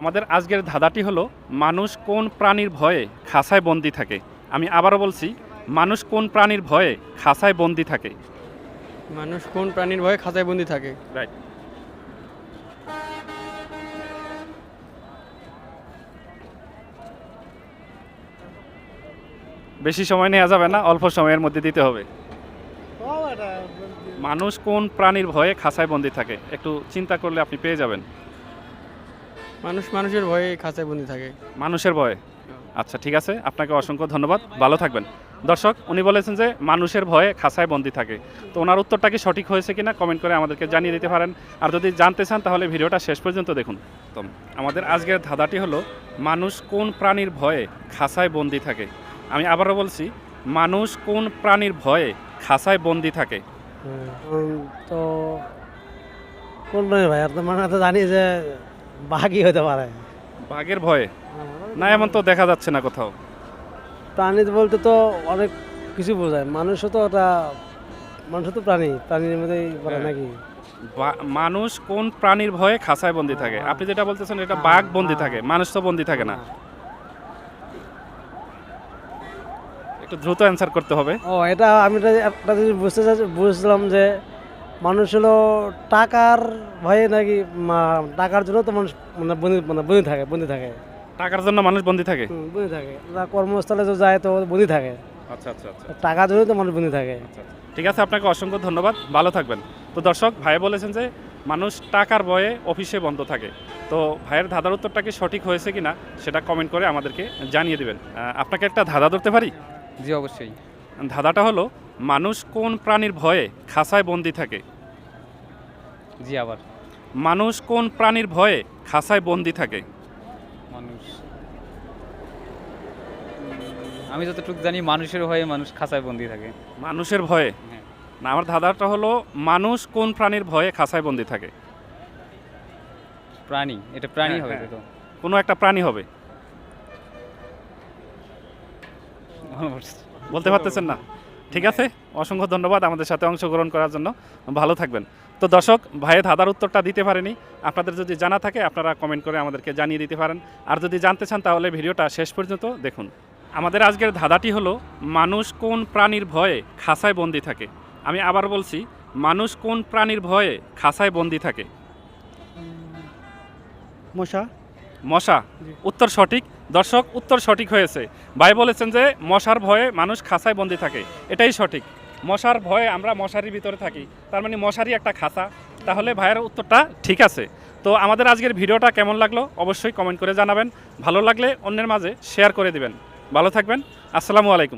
আমাদের আজকের ধাঁধাটি হলো মানুষ কোন প্রাণীর ভয়ে খাসায় বন্দি থাকে? আমি আবারও বলছি মানুষ কোন প্রাণীর ভয়ে খাসায় বন্দি থাকে? মানুষ কোন প্রাণীর ভয়ে খাঁচায় বন্দি থাকে? রাইট বেশি সময় নেওয়া যাবে না অল্প সময়ের মধ্যে দিতে হবে। মানুষ কোন প্রাণীর ভয়ে খাসায় বন্দি থাকে? একটু চিন্তা করলে আপনি পেয়ে যাবেন। মানুষ মানুষের ভয়ে খাঁচায় বন্দি থাকে। মানুষের ভয়ে? আচ্ছা ঠিক আছে। আপনাকে অসংখ্য ধন্যবাদ। ভালো থাকবেন। দর্শক উনি বলেছেন যে মানুষের ভয়ে খাসায় বন্দি থাকে। তো ওনার উত্তরটা কি সঠিক হয়েছে কিনা কমেন্ট করে আমাদেরকে জানিয়ে দিতে পারেন। আর যদি জানতে চান তাহলে ভিডিওটা শেষ পর্যন্ত দেখুন। তো আমাদের আজকের ধাঁধাটি হলো মানুষ কোন প্রাণীর ভয়ে খাসায় বন্দি থাকে? আমি আবারও বলছি মানুষ কোন প্রাণীর ভয়ে খাসায় বন্দি থাকে? তো কোন ভাই আর তো মানে তো জানি যে বাঘই হতে পারে। বাঘের ভয়ে? না এমন তো দেখা যাচ্ছে না কোথাও। প্রাণী বলতে তো অনেক কিছু বোঝায়। মানুষও তো ওটা মানুষও তো প্রাণী। প্রাণীর মধ্যেই বলে হ্যাঁ। নাকি? মানুষ কোন প্রাণীর ভয়ে খাসায় বন্দি থাকে? আপনি যেটা বলতেছেন এটা বাঘ বন্দি থাকে। মানুষ তো বন্দি থাকে না। একটু দ্রুত অ্যান্সার করতে হবে। ও এটা আমি এটা একটা জিনিস বুঝতে চাচ্ছি বুঝলাম যে মানুষ হলো টাকার ভয়ে নাকি টাকার জন্য তো মানুষ মানে বন্দি মানে বন্দি থাকে বন্দি থাকে। টাকার জন্য মানুষ বন্দি থাকে? বন্দি থাকে। ওরা কর্মস্থলে তো যায় তো বন্দি থাকে। আচ্ছা আচ্ছা আচ্ছা। টাকার জন্য তো মানুষ বন্দি থাকে। ঠিক আছে আপনাকে অসংখ্য ধন্যবাদ। ভালো থাকবেন। তো দর্শক ভাই বলেছেন যে মানুষ টাকার ভয়ে অফিসে বন্ধ থাকে। তো ভাইয়ের ধাঁধার উত্তরটা কি সঠিক হয়েছে কিনা সেটা কমেন্ট করে আমাদেরকে জানিয়ে দেবেন। আপনাকে একটা ধাঁধা ধরতে পারি? জি অবশ্যই। ধাঁধাটা হলো মানুষ কোন প্রাণীর ভয়ে খাসায় বন্দি থাকে? জি আবার। মানুষ কোন প্রাণীর ভয়ে খাসায় বন্দি থাকে? মানুষ। আমি যতটুকু জানি মানুষের ভয়ে মানুষ খাঁচায় বন্দি থাকে। মানুষের ভয়ে? হ্যাঁ। না আমার ধাঁধাটা হলো মানুষ কোন প্রাণীর ভয়ে খাসায় বন্দি থাকে? প্রাণী এটা প্রাণী হ্যাঁ, হবে হ্যাঁ। তো। কোনো একটা প্রাণী হবে। বলতে পারতেছেন না? ঠিক আছে? অসংখ্য ধন্যবাদ আমাদের সাথে অংশগ্রহণ করার জন্য। ভালো থাকবেন। তো দর্শক, ভাইয়ের ধাঁধার উত্তরটা দিতে পারেনি। আপনাদের যদি জানা থাকে, আপনারা কমেন্ট করে আমাদেরকে জানিয়ে দিতে পারেন। আর যদি জানতে চান, তাহলে ভিডিওটা শেষ পর্যন্ত দেখুন। আমাদের আজকের ধাঁধাটি হলো, মানুষ কোন প্রাণীর ভয়ে খাসায় বন্দি থাকে? আমি আবার বলছি, মানুষ কোন প্রাণীর ভয়ে খাসায় বন্দি থাকে? মশা। মশা। উত্তর সঠিক। দর্শক উত্তর সঠিক হয়েছে। ভাই বলেছেন যে মশার ভয়ে মানুষ খাঁচায় বন্দি থাকে। এটাই সঠিক। মশার ভয়ে আমরা মশারির ভিতরে থাকি। তার মানে মশারি একটা খাঁচা। তাহলে ভাইয়ের উত্তরটা ঠিক আছে। তো আমাদের আজকের ভিডিওটা কেমন লাগল অবশ্যই কমেন্ট করে জানাবেন। ভালো লাগলে অন্যের মাঝে শেয়ার করে দিবেন। ভালো থাকবেন। আসসালামু আলাইকুম।